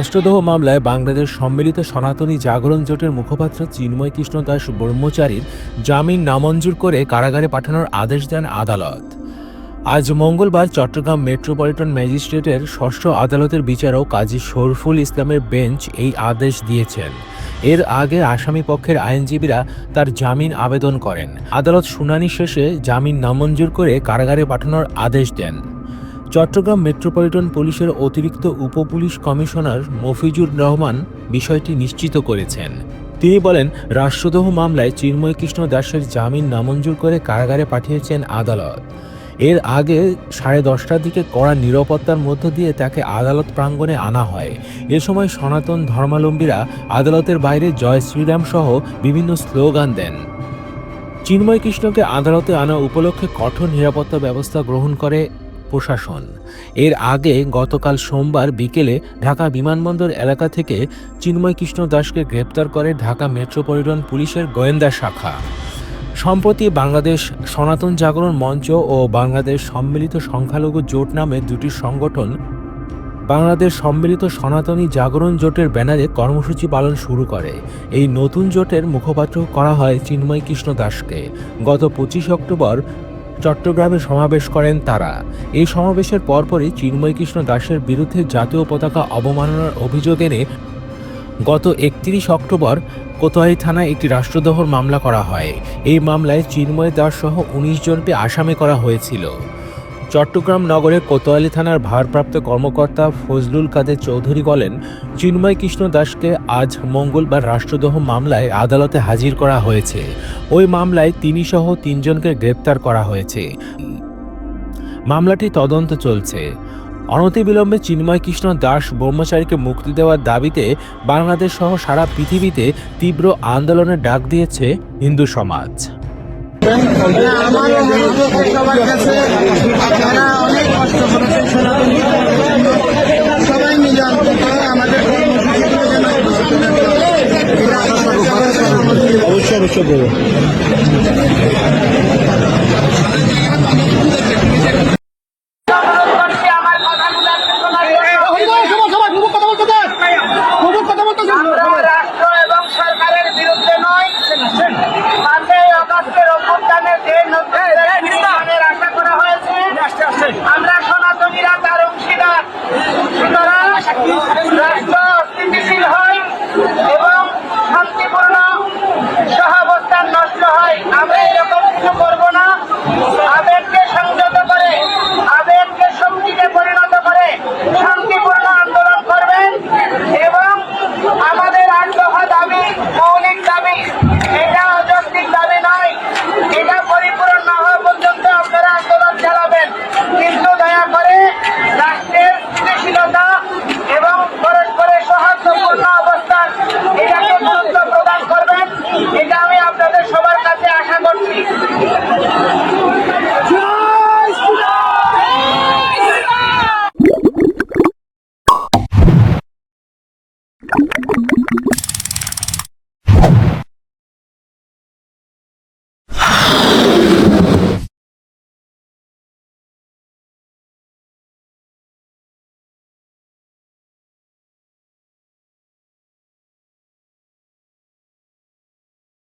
রাষ্ট্রদ্রোহ মামলায় বাংলাদেশ সম্মিলিত সনাতনী জাগরণ জোটের মুখপাত্র চিন্ময় কৃষ্ণ দাস ব্রহ্মচারীর জামিন নামঞ্জুর করে কারাগারে পাঠানোর আদেশ দেন আদালত। আজ মঙ্গলবার চট্টগ্রাম মেট্রোপলিটন ম্যাজিস্ট্রেটের ষষ্ঠ আদালতের বিচারক কাজী শরফুল ইসলামের বেঞ্চ এই আদেশ দিয়েছেন। এর আগে আসামি পক্ষের আইনজীবীরা তার জামিন আবেদন করেন। আদালত শুনানি শেষে জামিন নামঞ্জুর করে কারাগারে পাঠানোর আদেশ দেন। চট্টগ্রাম মেট্রোপলিটন পুলিশের অতিরিক্ত উপপুলিশ কমিশনার মফিজুর রহমান বিষয়টি নিশ্চিত করেছেন। তিনি বলেন, রাষ্ট্রদ্রোহ মামলায় চিন্ময় কৃষ্ণ দাসের জামিন নামঞ্জুর করে কারাগারে পাঠিয়েছেন আদালত। এর আগে সাড়ে দশটার দিকে কড়া নিরাপত্তার মধ্য দিয়ে তাকে আদালত প্রাঙ্গণে আনা হয়। এ সময় সনাতন ধর্মাবলম্বীরা আদালতের বাইরে জয় শ্রীরাম সহ বিভিন্ন স্লোগান দেন। চিন্ময় কৃষ্ণকে আদালতে আনা উপলক্ষে কঠোর নিরাপত্তা ব্যবস্থা গ্রহণ করে প্রশাসন। এর আগে গতকাল সোমবার বিকেলে ঢাকা বিমানবন্দর এলাকা থেকে চিন্ময় কৃষ্ণ দাসকে গ্রেপ্তার করে ঢাকা মেট্রোপলিটন পুলিশের গোয়েন্দা শাখা। সম্প্রতি বাংলাদেশ সনাতন জাগরণ মঞ্চ ও বাংলাদেশ সম্মিলিত সংখ্যালঘু জোট নামে দুটি সংগঠন বাংলাদেশ সম্মিলিত সনাতনী জাগরণ জোটের ব্যানারে কর্মসূচি পালন শুরু করে। এই নতুন জোটের মুখপাত্র করা হয় চিন্ময় কৃষ্ণ দাসকে। গত পঁচিশ অক্টোবর চট্টগ্রামে সমাবেশ করেন তারা। এই সমাবেশের পরপরই চিন্ময় কৃষ্ণ দাসের বিরুদ্ধে জাতীয় পতাকা অবমাননার অভিযোগ এনে গত একত্রিশ অক্টোবর কোতোয়ালি থানায় একটি রাষ্ট্রদ্রোহর মামলা করা হয়। এই মামলায় চিন্ময় দাস সহ উনিশ জনকে আসামি করা হয়েছিল। চট্টগ্রাম নগরের কোতোয়ালি থানার ভারপ্রাপ্ত কর্মকর্তা ফজলুল কাদের চৌধুরী বলেন, চিন্ময় কৃষ্ণ দাসকে আজ মঙ্গলবার রাষ্ট্রদ্রোহ মামলায় আদালতে হাজির করা হয়েছে। ওই মামলায় তিনি সহ তিনজনকে গ্রেপ্তার করা হয়েছে। মামলাটি তদন্ত চলছে। অনতিবিলম্বে চিন্ময় কৃষ্ণ দাস ব্রহ্মচারীকে মুক্তি দেওয়ার দাবিতে বাংলাদেশ সহ সারা পৃথিবীতে তীব্র আন্দোলনের ডাক দিয়েছে হিন্দু সমাজ। আমার কাছে। আশা করা হয়েছে আমরা সনাতনীরা তার অংশীদার। সুতরাং